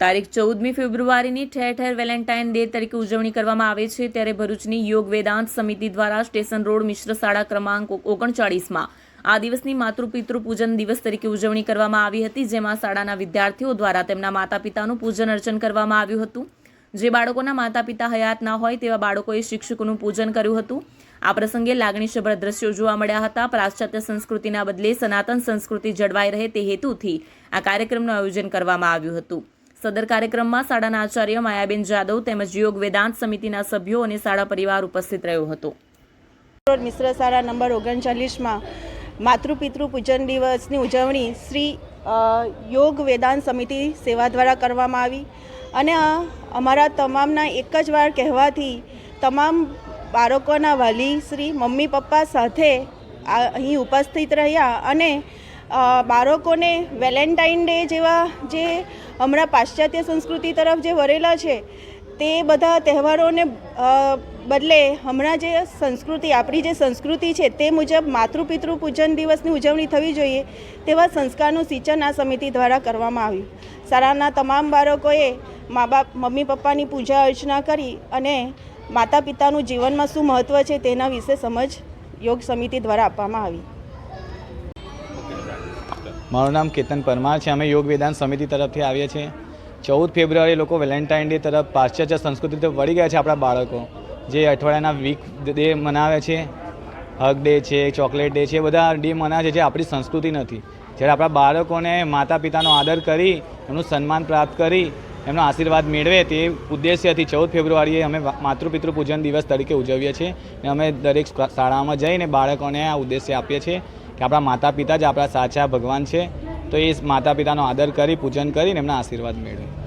તારીખ ચૌદમી ફેબ્રુઆરીની ઠેર ઠેર વેલેન્ટાઇન ડે તરીકે ઉજવણી કરવામાં આવે છે ત્યારે ભરૂચની યોગ વેદાંત સમિતિ દ્વારા સ્ટેશન રોડ મિશ્ર શાળા ક્રમાંક ઓગણચાળીસમાં આ દિવસની માતૃપિતૃ પૂજન દિવસ તરીકે ઉજવણી કરવામાં આવી હતી, જેમાં શાળાના વિદ્યાર્થીઓ દ્વારા તેમના માતા પિતાનું પૂજન અર્ચન કરવામાં આવ્યું હતું. જે બાળકોના માતા પિતા હયાત ના હોય તેવા બાળકોએ શિક્ષકોનું પૂજન કર્યું હતું. આ પ્રસંગે લાગણીસભર દ્રશ્યો જોવા મળ્યા હતા. પાશ્ચાત્ય સંસ્કૃતિના બદલે સનાતન સંસ્કૃતિ જળવાઈ રહે તે હેતુથી આ કાર્યક્રમનું આયોજન કરવામાં આવ્યું હતું. સદર કાર્યક્રમમાં શાળાના આચાર્ય માયાબેન જાદવ તેમજ યોગ વેદાંત સમિતિના સભ્યો અને શાળા પરિવાર ઉપસ્થિત રહ્યો હતો. મિશ્ર શાળા નંબર ઓગણચાલીસમાં માતૃપિતૃ પૂજન દિવસની ઉજવણી શ્રી યોગ વેદાંત સમિતિ સેવા દ્વારા કરવામાં આવી. અને અમારા તમામના એક જ વાર કહેવાથી તમામ બાળકોના વાલી શ્રી, મમ્મી, પપ્પા સાથે અહીં ઉપસ્થિત રહ્યા અને બાળકોને વેલેન્ટાઇન ડે જેવા જે હમણાં પાશ્ચાત્ય સંસ્કૃતિ તરફ જે વરેલા છે, તે બધા તહેવારોને બદલે હમણાં જે સંસ્કૃતિ, આપણી જે સંસ્કૃતિ છે, તે મુજબ માતૃપિતૃ પૂજન દિવસની ઉજવણી થવી જોઈએ, તેવા સંસ્કારનું સિંચન આ સમિતિ દ્વારા કરવામાં આવ્યું. શાળાના તમામ બાળકોએ મા બાપ, મમ્મી પપ્પાની પૂજા અર્ચના કરી અને માતા પિતાનું જીવનમાં શું મહત્ત્વ છે તેના વિશે સમજ યોગ સમિતિ દ્વારા આપવામાં આવી. મારું નામ કેતન પરમાર છે. અમે યોગ વેદાંત સમિતિ તરફથી આવીએ છીએ. ચૌદ ફેબ્રુઆરી લોકો વેલેન્ટાઇન ડે તરફ પાશ્ચાત્ય સંસ્કૃતિ તરફ વળી ગયા છે આપણા બાળકો. જે અઠવાડિયાના વીક ડે મનાવે છે, હગ ડે છે, ચોકલેટ ડે છે બધા ડે મનાવે છે જે આપણી સંસ્કૃતિ નથી. જ્યારે આપણા બાળકોને માતા પિતાનો આદર કરી, એમનું સન્માન પ્રાપ્ત કરી, એમનો આશીર્વાદ મેળવે તે ઉદ્દેશ્યથી ચૌદ ફેબ્રુઆરીએ અમે માતૃપિતૃ પૂજન દિવસ તરીકે ઉજવીએ છીએ. અને અમે દરેક શાળામાં જઈને બાળકોને આ ઉદ્દેશ્ય આપીએ છીએ. કે આપણા માતા પિતા જ આપણા સાચા ભગવાન છે, તો એ માતા પિતાનો આદર કરી, પૂજન કરીને એમના આશીર્વાદ મેળવે.